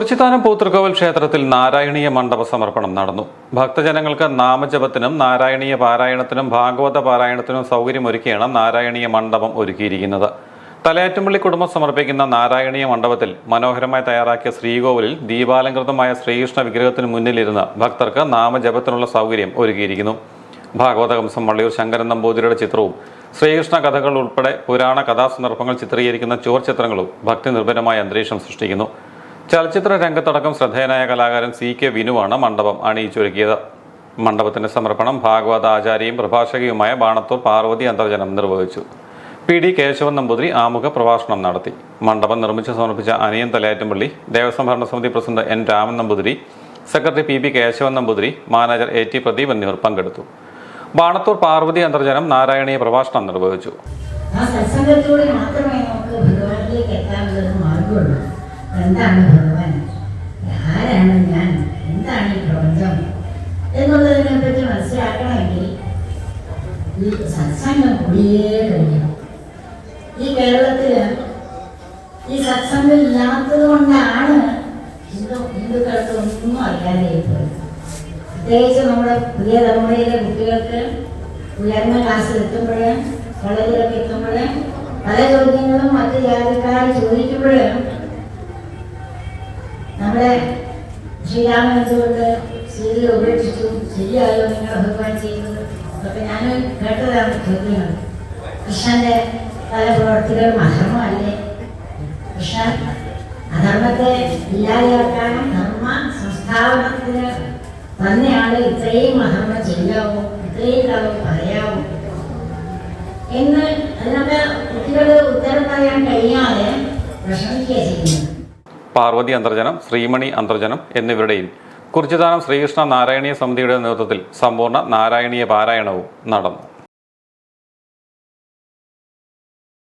കുറിച്ചിത്താനം പൂത്തൃക്കോവിൽ ക്ഷേത്രത്തിൽ നാരായണീയ മണ്ഡപ സമർപ്പണം നടന്നു. ഭക്തജനങ്ങൾക്ക് നാമജപത്തിനും നാരായണീയ പാരായണത്തിനും ഭാഗവത പാരായണത്തിനും സൗകര്യമൊരുക്കിയാണ് നാരായണീയ മണ്ഡപം ഒരുക്കിയിരിക്കുന്നത്. തലയാറ്റുമ്പള്ളി കുടുംബം സമർപ്പിക്കുന്ന നാരായണീയ മണ്ഡപത്തിൽ മനോഹരമായി തയ്യാറാക്കിയ ശ്രീകോവിലിൽ ദീപാലങ്കൃതമായ ശ്രീകൃഷ്ണ വിഗ്രഹത്തിന് മുന്നിലിരുന്ന് ഭക്തർക്ക് നാമജപത്തിനുള്ള സൗകര്യം ഒരുക്കിയിരിക്കുന്നു. ഭാഗവത കംസം വള്ളിയൂർ ശങ്കരൻ നമ്പൂതിരിയുടെ ചിത്രവും ശ്രീകൃഷ്ണ കഥകൾ ഉൾപ്പെടെ പുരാണ കഥാസന്ദർഭങ്ങൾ ചിത്രീകരിക്കുന്ന ചുവർ ചിത്രങ്ങളും ഭക്തി നിർഭരമായ അന്തരീക്ഷം സൃഷ്ടിക്കുന്നു. ചലച്ചിത്ര രംഗത്തടക്കം ശ്രദ്ധേയനായ കലാകാരൻ സി കെ വിനുവാണ് മണ്ഡപം അണിയിച്ചൊരുക്കിയത്. മണ്ഡപത്തിന്റെ സമർപ്പണം ഭാഗവത ആചാര്യയും പ്രഭാഷകയുമായ ബാണത്തൂർ പാർവതി അന്തർജനം നിർവഹിച്ചു. പി ഡി കേശവൻ നമ്പൂതിരി ആമുഖ പ്രഭാഷണം നടത്തി. മണ്ഡപം നിർമ്മിച്ച് സമർപ്പിച്ച അനിയൻ തലയാറ്റുംപള്ളി ദേവസ്വം ഭരണസമിതി president N Raman Namboothiri secretary P P Keshavan Namboothiri manager A T Pradeep എന്നിവർ പങ്കെടുത്തു. ബാണത്തൂർ പാർവതി അന്തർജനം നാരായണീയ പ്രഭാഷണം നിർവഹിച്ചു. ആ സത്സംഗത്തിലൂടെ മാത്രമേ നമുക്ക് ഭഗവാനിലേക്ക് എത്താനുള്ള മാർഗമുള്ളൂ. എന്താണ് ഭഗവാൻ ആരാണ് ഞാൻ? എന്താണ് ഈ പ്രപഞ്ചം? എന്നുള്ളതിനെ പറ്റി മനസ്സിലാക്കണമെങ്കിൽ ഈ സത്സംഗം കൂടിയേ കഴിയും. ഈ കേരളത്തിൽ ഈ സത്സംഗം ഇല്ലാത്തത് കൊണ്ടാണ് ഹിന്ദു ഹിന്ദുക്കൾക്ക് ഒന്നും അറിയാതെ പ്രത്യേകിച്ച് നമ്മുടെ പുതിയ തലമുറയിലെ കുട്ടികൾക്ക് ഉയർന്ന ക്ലാസ്സിൽ എത്തുമ്പോൾ കോളേജിലൊക്കെ എത്തുമ്പോൾ പല ചോദ്യങ്ങളും മറ്റ് ജാതിക്കാർ ചോദിക്കുമ്പോൾ നമ്മുടെ ശ്രീരാമൻ എന്തുകൊണ്ട് സീതയെ ഉപേക്ഷിച്ചു ശരിയായോ നിങ്ങൾ ഭഗവാൻ ചെയ്യുന്നത്? അതൊക്കെ ഞാൻ കേട്ടതാണ് ചോദ്യങ്ങൾ കൃഷ്ണന്റെ പല പ്രവർത്തികളും അധർമ്മമല്ലേ? കൃഷ്ണൻ അധർമ്മത്തെ ഇല്ലാതെയാക്കാനും ധർമ്മ സംസ്ഥാപനത്തിന് തന്നെയാണ് ഇത്രയും അധർമ്മം ചെയ്യാവോ ഇത്രയും കാലം പറയാവോ? എന്ന് അതിനൊക്കെ കുട്ടികൾ ഉത്തരം പറയാൻ കഴിയാതെ വിഷമിക്കുക ചെയ്യുന്നത്. പാർവതി അന്തർജനം ശ്രീമണി അന്തർജനം എന്നിവരുടെയും കുറിച്ചിദാനം ശ്രീകൃഷ്ണ നാരായണീയ സമിതിയുടെ നേതൃത്വത്തിൽ സമ്പൂർണ നാരായണീയ പാരായണവും നടന്നു.